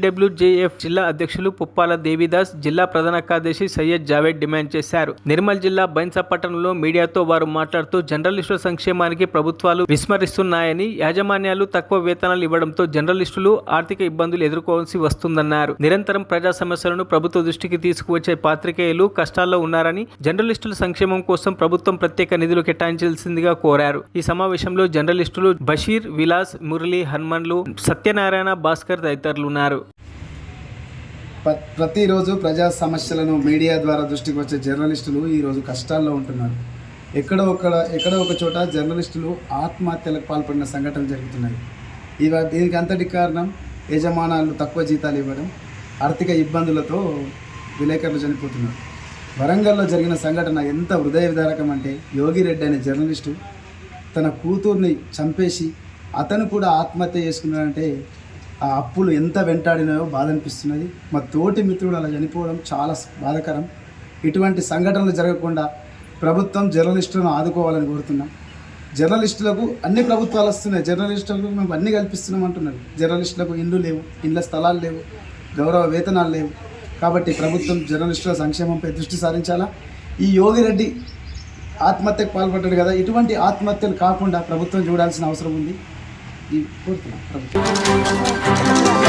ఏడబ్ల్యూజేఎఫ్ జిల్లా అధ్యక్షులు పుప్పాల దేవిదాస్ జిల్లా ప్రధాన కార్యదర్శి సయ్యద్ జావేద్ డిమాండ్ చేశారు. నిర్మల్ జిల్లా బైన్సపట్టణంలో మీడియాతో వారు మాట్లాడుతూ జర్నలిస్టుల సంక్షేమానికి ప్రభుత్వాలు విస్మరిస్తున్నాయని యాజమాన్యాలు తక్కువ వేతనాలు ఇవ్వడంతో జర్నలిస్టులు ఆర్థిక ఇబ్బందులు ఎదుర్కోవాల్సి వస్తుందన్నారు. నిరంతరం ప్రజా సమస్యలను ప్రభుత్వ దృష్టికి తీసుకువచ్చే పాత్రికేయులు కష్టాల్లో ఉన్నారని జర్నలిస్టుల సంక్షేమం కోసం ప్రభుత్వం ప్రత్యేక నిధులు కేటాయించాల్సిందిగా కోరారు. ఈ సమావేశంలో జర్నలిస్టులు బషీర్ విలాస్ మురళి హన్మన్లు సత్యనారాయణ భాస్కర్ తదితరులు ఉన్నారు ప్రతిరోజు ప్రజా సమస్యలను మీడియా ద్వారా దృష్టికి వచ్చే జర్నలిస్టులు ఈరోజు కష్టాల్లో ఉంటున్నారు. ఎక్కడో ఒక ఎక్కడో ఒక చోట జర్నలిస్టులు ఆత్మహత్యలకు పాల్పడిన సంఘటనలు జరుగుతున్నాయి. ఇవ దీనికి అంతటి కారణం యజమానాలు తక్కువ జీతాలు ఇవ్వడం ఆర్థిక ఇబ్బందులతో విలేకరులు చనిపోతున్నారు. వరంగల్లో జరిగిన సంఘటన ఎంత హృదయ విదారకం అంటే యోగిరెడ్డి అనే జర్నలిస్టు తన కూతుర్ని చంపేసి అతను కూడా ఆత్మహత్య చేసుకున్నాడంటే ఆ అప్పులు ఎంత వెంటాడినాయో బాధ అనిపిస్తున్నది. మా తోటి మిత్రుడు అలా చనిపోవడం చాలా బాధాకరం. ఇటువంటి సంఘటనలు జరగకుండా ప్రభుత్వం జర్నలిస్టులను ఆదుకోవాలని కోరుతున్నాం. జర్నలిస్టులకు అన్ని ప్రభుత్వాలు వస్తున్నాయి. జర్నలిస్టులకు మేము అన్ని కల్పిస్తున్నాం అంటున్నారు. జర్నలిస్టులకు ఇండ్లు లేవు ఇండ్ల స్థలాలు లేవు గౌరవ వేతనాలు లేవు. కాబట్టి ప్రభుత్వం జర్నలిస్టుల సంక్షేమంపై దృష్టి సారించాలా? ఈ యోగిరెడ్డి ఆత్మహత్యకు పాల్పడ్డాడు కదా. ఇటువంటి ఆత్మహత్యలు కాకుండా ప్రభుత్వం చూడాల్సిన అవసరం ఉంది. ఈ కోరుతున్నాం ప్రభుత్వం